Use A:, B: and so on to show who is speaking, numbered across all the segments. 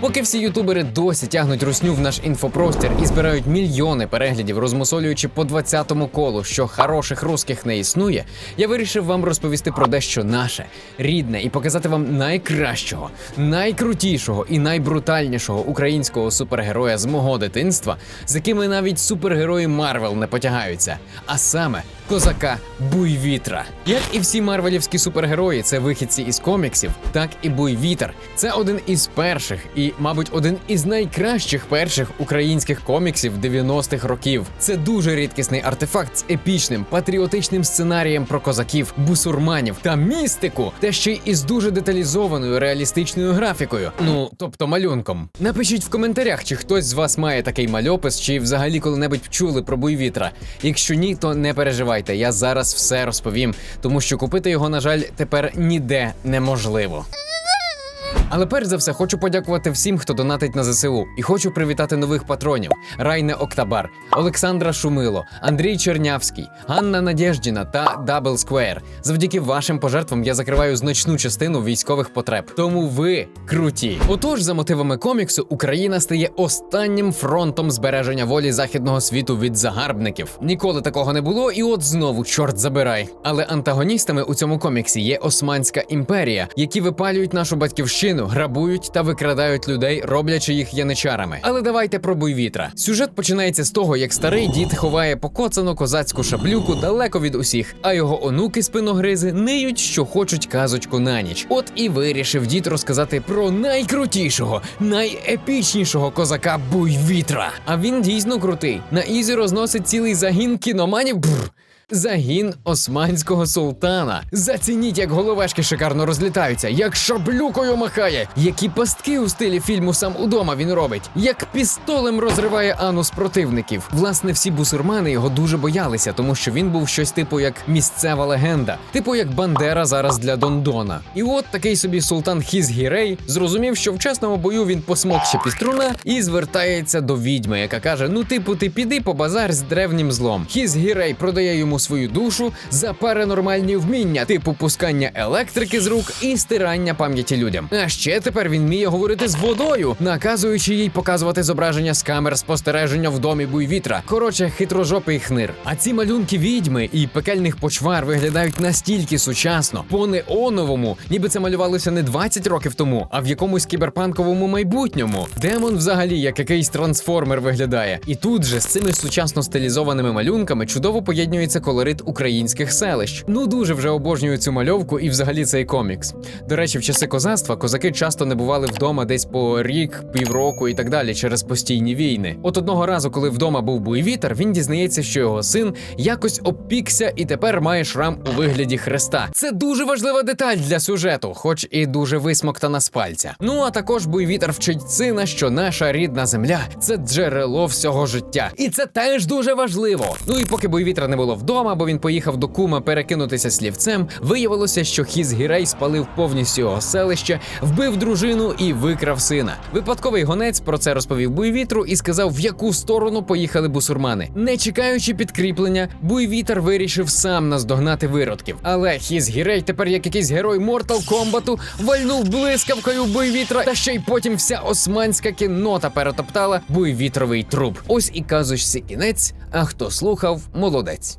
A: Поки всі ютубери досі тягнуть русню в наш інфопростір і збирають мільйони переглядів, розмусолюючи по 20-му колу, що хороших русських не існує, я вирішив вам розповісти про дещо наше, рідне, і показати вам найкращого, найкрутішого і найбрутальнішого українського супергероя з мого дитинства, з якими навіть супергерої Марвел не потягаються, а саме козака Буйвітра. Як і всі марвелівські супергерої, це вихідці із коміксів, так і Буйвітер. Це один із перших і, мабуть, один із найкращих перших українських коміксів 90-х років. Це дуже рідкісний артефакт з епічним патріотичним сценарієм про козаків, бусурманів та містику, та ще й із дуже деталізованою реалістичною графікою. Ну тобто малюнком. Напишіть в коментарях, чи хтось з вас має такий мальопис, чи взагалі коли-небудь чули про Буйвітра. Якщо ні, то не переживайте, я зараз все розповім, тому що купити його, на жаль, тепер ніде неможливо. Але перш за все хочу подякувати всім, хто донатить на ЗСУ, і хочу привітати нових патронів: Райне Октабар, Олександра Шумило, Андрій Чернявський, Ганна Надєждіна та Дабл Сквер. Завдяки вашим пожертвам я закриваю значну частину військових потреб. Тому ви круті. Отож, за мотивами коміксу, Україна стає останнім фронтом збереження волі західного світу від загарбників. Ніколи такого не було, і от знову чорт забирай. Але антагоністами у цьому коміксі є Османська імперія, які випалюють нашу батьківщину, грабують та викрадають людей, роблячи їх яничарами. Але давайте про буйвітра. Сюжет починається з того, як старий дід ховає покоцану козацьку шаблюку далеко від усіх, а його онуки спиногризи ниють, що хочуть казочку на ніч. От і вирішив дід розказати про найкрутішого, найепічнішого козака буйвітра. А він дійсно крутий. На ізі розносить цілий загін кіноманів. Бррр. Загін османського султана. Зацініть, як головешки шикарно розлітаються, як шаблюкою махає, які пастки у стилі фільму сам удома він робить, як пістолем розриває анус противників. Власне, всі бусурмани його дуже боялися, тому що він був щось типу як місцева легенда, типу як Бандера зараз для Дондона. І от такий собі султан Хізгірей зрозумів, що в чесному бою він посмокче піструна і звертається до відьми, яка каже: Ну, типу, ти піди по базар з древнім злом. Хізгірей продає йому свою душу за паранормальні вміння, типу пускання електрики з рук і стирання пам'яті людям. А ще тепер він вміє говорити з водою, наказуючи їй показувати зображення з камер спостереження в домі буйвітра. Коротше, хитрожопий хнир. А ці малюнки відьми і пекельних почвар виглядають настільки сучасно, по неоновому, ніби це малювалося не 20 років тому, а в якомусь кіберпанковому майбутньому. Демон взагалі як якийсь трансформер виглядає. І тут же з цими сучасно стилізованими малюнками чудово поєднується колорит українських селищ. Ну дуже вже обожнюю цю мальовку і взагалі цей комікс. До речі, в часи козацтва козаки часто не бували вдома десь по рік, півроку і так далі через постійні війни. От одного разу, коли вдома був буйвітер, він дізнається, що його син якось обпікся і тепер має шрам у вигляді хреста. Це дуже важлива деталь для сюжету, хоч і дуже висмоктана з пальця. Ну а також буйвітер вчить сина, що наша рідна земля це джерело всього життя. І це теж дуже важливо. Ну і поки буйвітра не було вдома, бо він поїхав до кума перекинутися слівцем, виявилося, що хіз Гірей спалив повністю його селище, вбив дружину і викрав сина. Випадковий гонець про це розповів буйвітру і сказав, в яку сторону поїхали бусурмани. Не чекаючи підкріплення, буйвітер вирішив сам наздогнати виродків. Але хіз Гірей тепер як якийсь герой Мортал Комбату вальнув блискавкою буйвітра, та ще й потім вся османська кіннота перетоптала буйвітровий труп. Ось і казочці кінець. А хто слухав, молодець.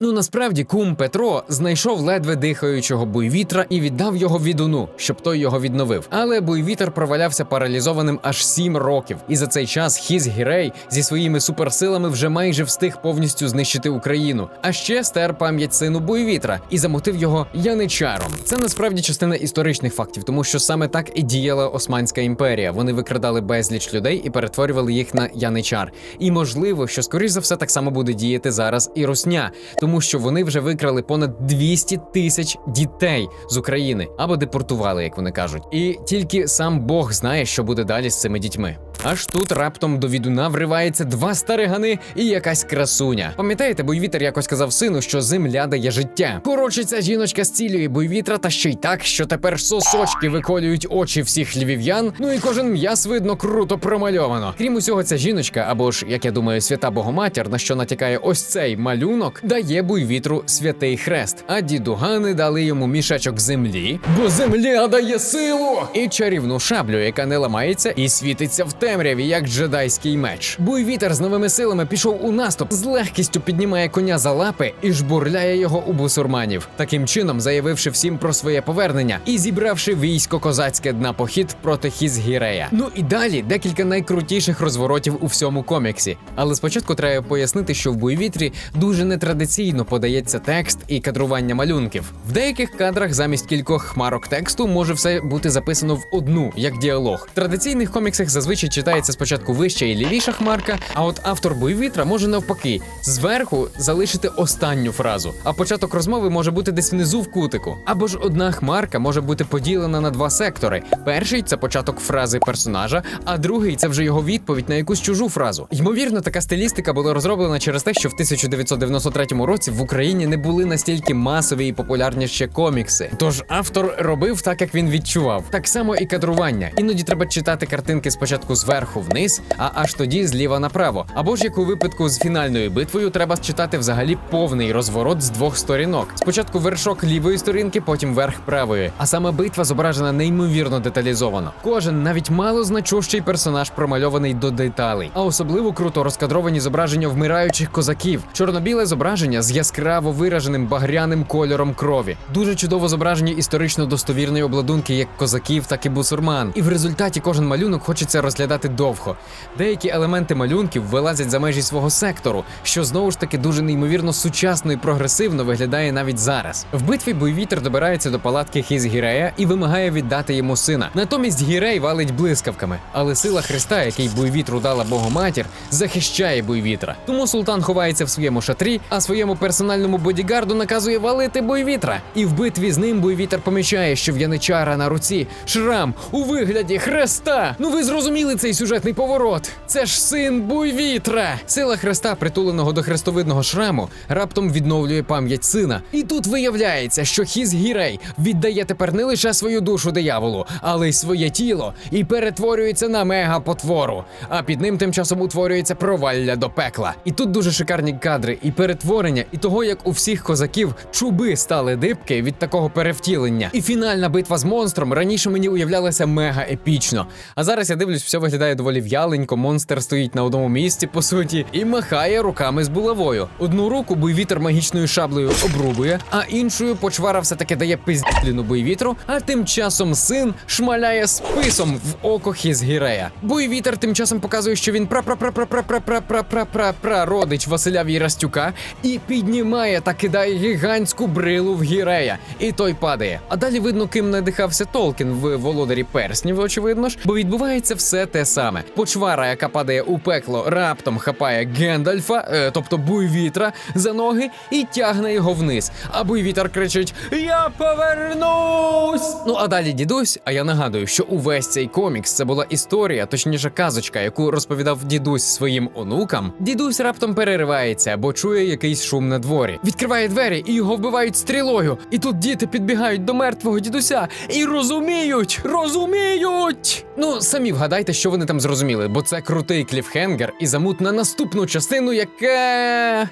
A: Ну насправді кум Петро знайшов ледве дихаючого буйвітра і віддав його відуну, щоб той його відновив. Але буйвітер провалявся паралізованим аж сім років, і за цей час Хіз Гірей зі своїми суперсилами вже майже встиг повністю знищити Україну. А ще стер пам'ять сину буйвітра і замотив його яничаром. Це насправді частина історичних фактів, тому що саме так і діяла Османська імперія. Вони викрадали безліч людей і перетворювали їх на яничар. І можливо, що скоріш за все так само буде діяти зараз і Русня тому що вони вже викрали понад 200 тисяч дітей з України або депортували, як вони кажуть. І тільки сам Бог знає, що буде далі з цими дітьми. Аж тут раптом до відуна вривається два старигани і якась красуня. Пам'ятаєте, буйвітер якось сказав сину, що земля дає життя. Коротше, ця жіночка зцілює буйвітра та ще й так, що тепер сосочки виколюють очі всіх львів'ян. Ну і кожен м'яс видно круто промальовано. Крім усього, ця жіночка, або ж, як я думаю, свята Богоматір, на що натякає ось цей малюнок, дає буйвітру святий хрест. А дідугани дали йому мішечок землі, бо земля дає силу! І чарівну шаблю, яка не ламається і світиться в темряві, як джедайський меч. Буйвітер з новими силами пішов у наступ, з легкістю піднімає коня за лапи і жбурляє його у бусурманів, таким чином заявивши всім про своє повернення і зібравши військо козацьке на похід проти Хізгірея. Ну і далі декілька найкрутіших розворотів у всьому коміксі. Але спочатку треба пояснити, що в буйвітрі дуже нетрадиційно подається текст і кадрування малюнків. В деяких кадрах замість кількох хмарок тексту може все бути записано в одну, як діалог. В традиційних коміксах зазвичай читається спочатку вища і лівіша хмарка, а от автор буйвітра може навпаки зверху залишити останню фразу, а початок розмови може бути десь внизу в кутику. Або ж одна хмарка може бути поділена на два сектори. Перший це початок фрази персонажа, а другий це вже його відповідь на якусь чужу фразу. Ймовірно, така стилістика була розроблена через те, що в 1993 році в Україні не були настільки масові і популярні ще комікси. Тож автор робив так, як він відчував. Так само і кадрування. Іноді треба читати картинки спочатку зверху вниз, а аж тоді зліва направо. Або ж як у випадку з фінальною битвою, треба читати взагалі повний розворот з двох сторінок. Спочатку вершок лівої сторінки, потім верх правої. А саме битва зображена неймовірно деталізовано. Кожен навіть мало значущий персонаж промальований до деталей, а особливо круто розкадровані зображення вмираючих козаків. Чорно-біле зображення з яскраво вираженим багряним кольором крові. Дуже чудово зображені історично достовірної обладунки як козаків, так і бусурман. І в результаті кожен малюнок хочеться розглядати довго. Деякі елементи малюнків вилазять за межі свого сектору, що знову ж таки дуже неймовірно сучасно і прогресивно виглядає навіть зараз. В битві бойвітер добирається до палатки Хізгірея і вимагає віддати йому сина. Натомість Гірей валить блискавками, але сила Христа, який бойвітру дала Богоматір, захищає бойвітра. Тому султан ховається в своєму шатрі, а своєму персональному бодігарду наказує валити бойвітра. І в битві з ним бойвітер помічає, що в яничара на руці шрам у вигляді хреста. Ну ви зрозуміли цей сюжетний поворот. Це ж син бойвітра. Сила хреста, притуленого до хрестовидного шраму, раптом відновлює пам'ять сина. І тут виявляється, що Хіз Гірей віддає тепер не лише свою душу дияволу, але й своє тіло і перетворюється на мегапотвору. А під ним тим часом утворюється провалля до пекла. І тут дуже шикарні кадри і перетворення, і того, як у всіх козаків чуби стали дибки від такого перевтілення. І фінальна битва з монстром раніше мені уявлялася мега епічно. А зараз я дивлюсь, все виглядає доволі в'яленько. Монстр стоїть на одному місці, по суті, і махає руками з булавою. Одну руку бойвітер магічною шаблею обрубує, а іншою почвара все таки дає пиздіну бойвітру. А тим часом син шмаляє списом в око Хізгірея. Бойвітер тим часом показує, що він пра-пра-пра-пра-пра-пра-пра-пра родич Василя Вірастюка і піднімає та кидає гігантську брилу в гірея. І той падає. А далі видно, ким надихався Толкін в володарі перснів, очевидно ж, бо відбувається все те саме. Почвара, яка падає у пекло, раптом хапає Гендальфа, е, тобто буйвітра, за ноги і тягне його вниз. А буйвітер кричить: Я повернусь! Ну а далі дідусь. А я нагадую, що увесь цей комікс це була історія, точніше казочка, яку розповідав дідусь своїм онукам. Дідусь раптом переривається, бо чує якийсь шум на дворі. Відкриває двері і його вбивають стрілою. І тут діти підбігають до мертвого дідуся і розуміють, розуміють. Ну самі вгадайте, що вони там зрозуміли, бо це крутий кліфхенгер і замут на наступну частину, яке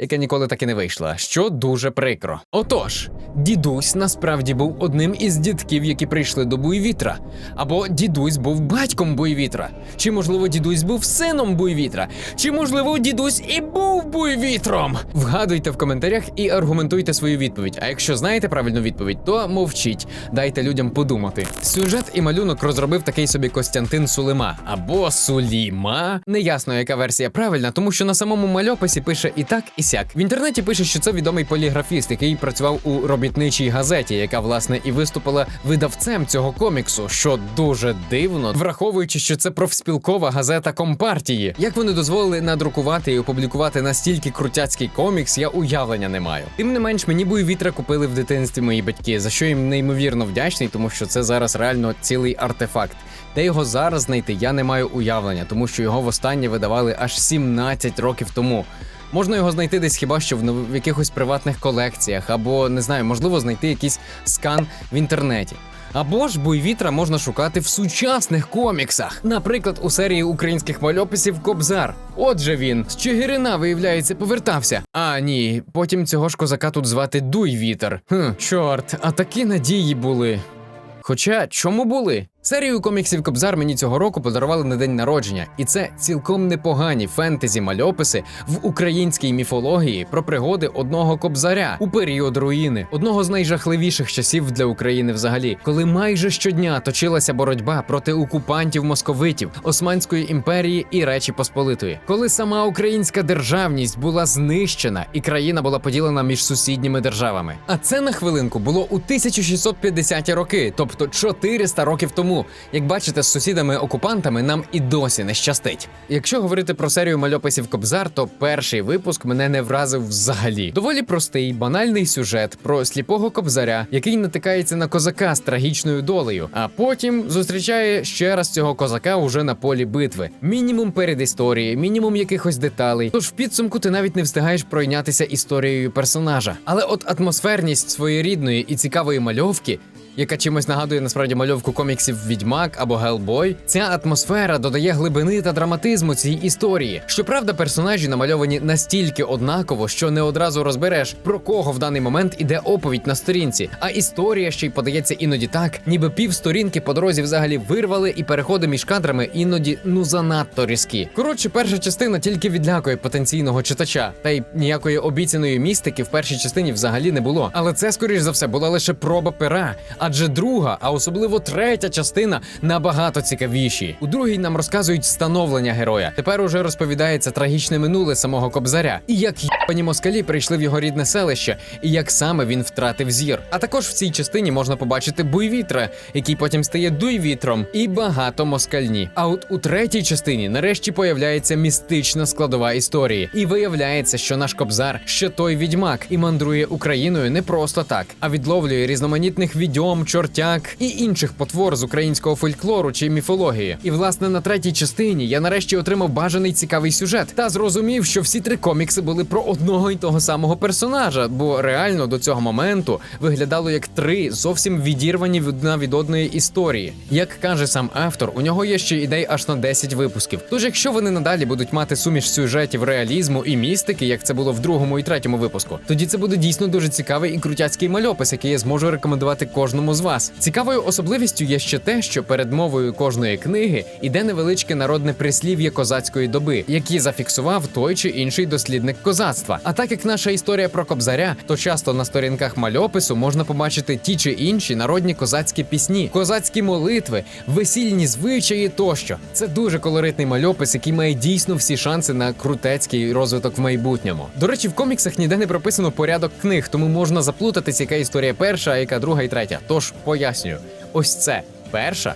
A: яка ніколи так і не вийшла, що дуже прикро. Отож, дідусь насправді був одним із дідків, які прийшли до Буйвітра. Або дідусь був батьком Буйвітра. Чи можливо дідусь був сином Буйвітра? Чи можливо дідусь і був Буйвітром? Вгадуйте в коментарях і аргументуйте свою відповідь. А якщо знаєте правильну відповідь, то мовчіть, дайте людям подумати. Сюжет і малюнок розробив такий собі Костянтин Сулима або Суліма. Неясно, яка версія правильна, тому що на самому мальописі пише і так, і сяк. В інтернеті пише, що це відомий поліграфіст, який працював у робітничій газеті, яка власне і виступила видавцем цього коміксу, що дуже дивно, враховуючи, що це профспілкова газета компартії. Як вони дозволили надрукувати і опублікувати настільки крутяцький комікс, я уявлення не маю. Тим не менш, мені бої вітра купили в дитинстві мої батьки, за що їм неймовірно вдячний, тому що це зараз реально цілий артефакт. Де його зараз знайти, я не маю уявлення, тому що його востаннє видавали аж 17 років тому. Можна його знайти десь хіба що в, якихось приватних колекціях, або не знаю, можливо, знайти якийсь скан в інтернеті. Або ж буйвітра можна шукати в сучасних коміксах, наприклад, у серії українських мальописів Кобзар. Отже, він з Чигирина, виявляється, повертався. А ні, потім цього ж козака тут звати Дуйвітер. Хм, чорт, а такі надії були. Хоча чому були? Серію коміксів Кобзар мені цього року подарували на день народження, і це цілком непогані фентезі мальописи в українській міфології про пригоди одного кобзаря у період руїни, одного з найжахливіших часів для України взагалі, коли майже щодня точилася боротьба проти окупантів московитів, Османської імперії і Речі Посполитої, коли сама українська державність була знищена і країна була поділена між сусідніми державами. А це на хвилинку було у 1650-ті роки, тобто 400 років тому. Як бачите, з сусідами-окупантами нам і досі не щастить. Якщо говорити про серію мальописів Кобзар, то перший випуск мене не вразив взагалі. Доволі простий, банальний сюжет про сліпого кобзаря, який натикається на козака з трагічною долею, а потім зустрічає ще раз цього козака уже на полі битви. Мінімум передісторії, мінімум якихось деталей. Тож в підсумку ти навіть не встигаєш пройнятися історією персонажа. Але от атмосферність своєрідної і цікавої мальовки яка чимось нагадує насправді мальовку коміксів Відьмак або Гелбой. Ця атмосфера додає глибини та драматизму цій історії. Щоправда, персонажі намальовані настільки однаково, що не одразу розбереш, про кого в даний момент іде оповідь на сторінці. А історія ще й подається іноді так, ніби пів сторінки по дорозі взагалі вирвали, і переходи між кадрами іноді ну занадто різкі. Коротше, перша частина тільки відлякує потенційного читача, та й ніякої обіцяної містики в першій частині взагалі не було. Але це, скоріш за все, була лише проба пера. Адже друга, а особливо третя частина набагато цікавіші. У другій нам розказують становлення героя. Тепер уже розповідається трагічне минуле самого кобзаря, і як пані москалі прийшли в його рідне селище, і як саме він втратив зір. А також в цій частині можна побачити буйвітра, який потім стає дуйвітром, і багато москальні. А от у третій частині нарешті появляється містична складова історії, і виявляється, що наш кобзар ще той відьмак і мандрує Україною не просто так, а відловлює різноманітних відьом, чортяк і інших потвор з українського фольклору чи міфології. І власне на третій частині я нарешті отримав бажаний цікавий сюжет та зрозумів, що всі три комікси були про одного й того самого персонажа, бо реально до цього моменту виглядало як три зовсім відірвані одна від одної історії. Як каже сам автор, у нього є ще ідей аж на 10 випусків. Тож, якщо вони надалі будуть мати суміш сюжетів реалізму і містики, як це було в другому і третьому випуску, тоді це буде дійсно дуже цікавий і крутяцький мальопис, який я зможу рекомендувати кожному з вас. Цікавою особливістю є ще те, що перед мовою кожної книги іде невеличке народне прислів'я козацької доби, які зафіксував той чи інший дослідник козацтва. А так як наша історія про кобзаря, то часто на сторінках мальопису можна побачити ті чи інші народні козацькі пісні, козацькі молитви, весільні звичаї тощо. Це дуже колоритний мальопис, який має дійсно всі шанси на крутецький розвиток в майбутньому. До речі, в коміксах ніде не прописано порядок книг, тому можна заплутатись, яка історія перша, а яка друга і третя. Тож пояснюю: ось це перша,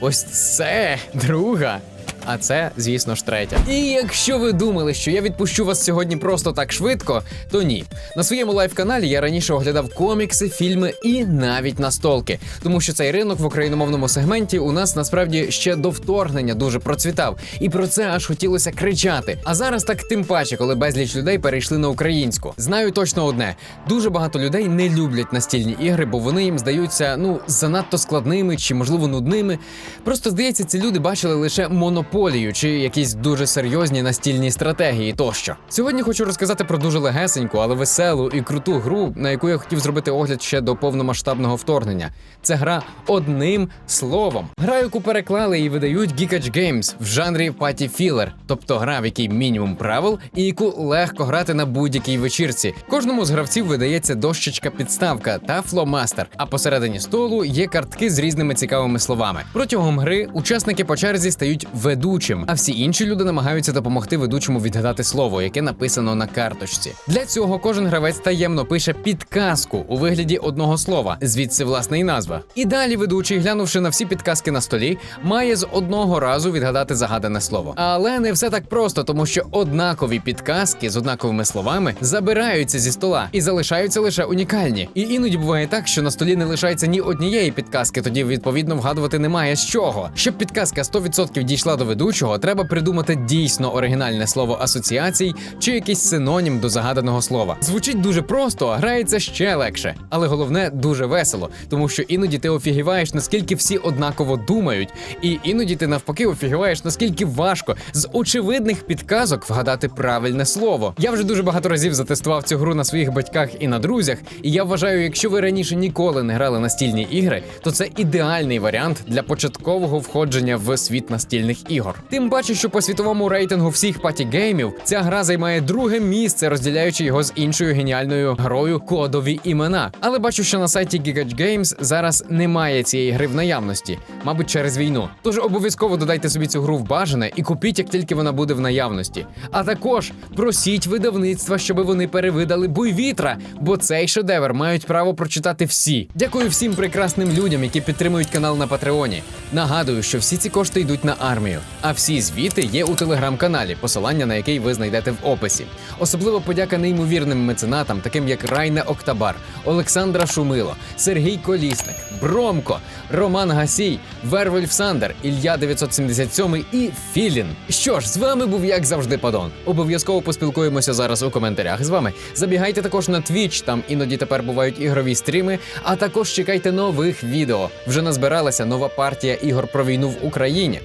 A: ось це друга. А це, звісно ж, третя. І якщо ви думали, що я відпущу вас сьогодні просто так швидко, то ні. На своєму лайв-каналі я раніше оглядав комікси, фільми і навіть настолки, тому що цей ринок в україномовному сегменті у нас насправді ще до вторгнення дуже процвітав, і про це аж хотілося кричати. А зараз так тим паче, коли безліч людей перейшли на українську. Знаю точно одне: дуже багато людей не люблять настільні ігри, бо вони їм здаються ну занадто складними чи можливо нудними. Просто здається, ці люди бачили лише монополію чи якісь дуже серйозні настільні стратегії тощо. Сьогодні хочу розказати про дуже легесеньку, але веселу і круту гру, на яку я хотів зробити огляд ще до повномасштабного вторгнення. Це гра одним словом. Гра, яку переклали і видають Geekage Games в жанрі Party Filler, тобто гра, в якій мінімум правил, і яку легко грати на будь-якій вечірці. Кожному з гравців видається дощечка підставка та фломастер. А посередині столу є картки з різними цікавими словами. Протягом гри учасники по черзі стають ведучими ведучим, а всі інші люди намагаються допомогти ведучому відгадати слово, яке написано на карточці. Для цього кожен гравець таємно пише підказку у вигляді одного слова, звідси власне і назва. І далі ведучий, глянувши на всі підказки на столі, має з одного разу відгадати загадане слово. Але не все так просто, тому що однакові підказки з однаковими словами забираються зі стола і залишаються лише унікальні. І іноді буває так, що на столі не лишається ні однієї підказки, тоді відповідно вгадувати немає з чого. Щоб підказка 100% дійшла до ведучого, треба придумати дійсно оригінальне слово асоціацій чи якийсь синонім до загаданого слова. Звучить дуже просто, а грається ще легше. Але головне дуже весело, тому що іноді ти офігіваєш, наскільки всі однаково думають, і іноді ти навпаки офігіваєш, наскільки важко з очевидних підказок вгадати правильне слово. Я вже дуже багато разів затестував цю гру на своїх батьках і на друзях, і я вважаю, якщо ви раніше ніколи не грали настільні ігри, то це ідеальний варіант для початкового входження в світ настільних ігор. Тим паче, що по світовому рейтингу всіх паті-геймів ця гра займає друге місце, розділяючи його з іншою геніальною грою кодові імена. Але бачу, що на сайті Gigach Games зараз немає цієї гри в наявності, мабуть, через війну. Тож обов'язково додайте собі цю гру в бажане і купіть, як тільки вона буде в наявності. А також просіть видавництва, щоб вони перевидали буйвітра, бо цей шедевр мають право прочитати всі. Дякую всім прекрасним людям, які підтримують канал на Патреоні. Нагадую, що всі ці кошти йдуть на армію, а всі звіти є у телеграм-каналі, посилання на який ви знайдете в описі. Особливо подяка неймовірним меценатам, таким як Райне Октабар, Олександра Шумило, Сергій Колісник, Бромко, Роман Гасій, Вервольф Сандер, Ілья 977 і Філін. Що ж, з вами був як завжди Падон. Обов'язково поспілкуємося зараз у коментарях з вами. Забігайте також на Twitch, там іноді тепер бувають ігрові стріми, а також чекайте нових відео. Вже назбиралася нова партія ігор про війну в Україні.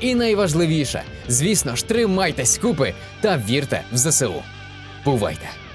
A: І найважливіше, звісно ж, тримайтесь купи та вірте в ЗСУ. Бувайте!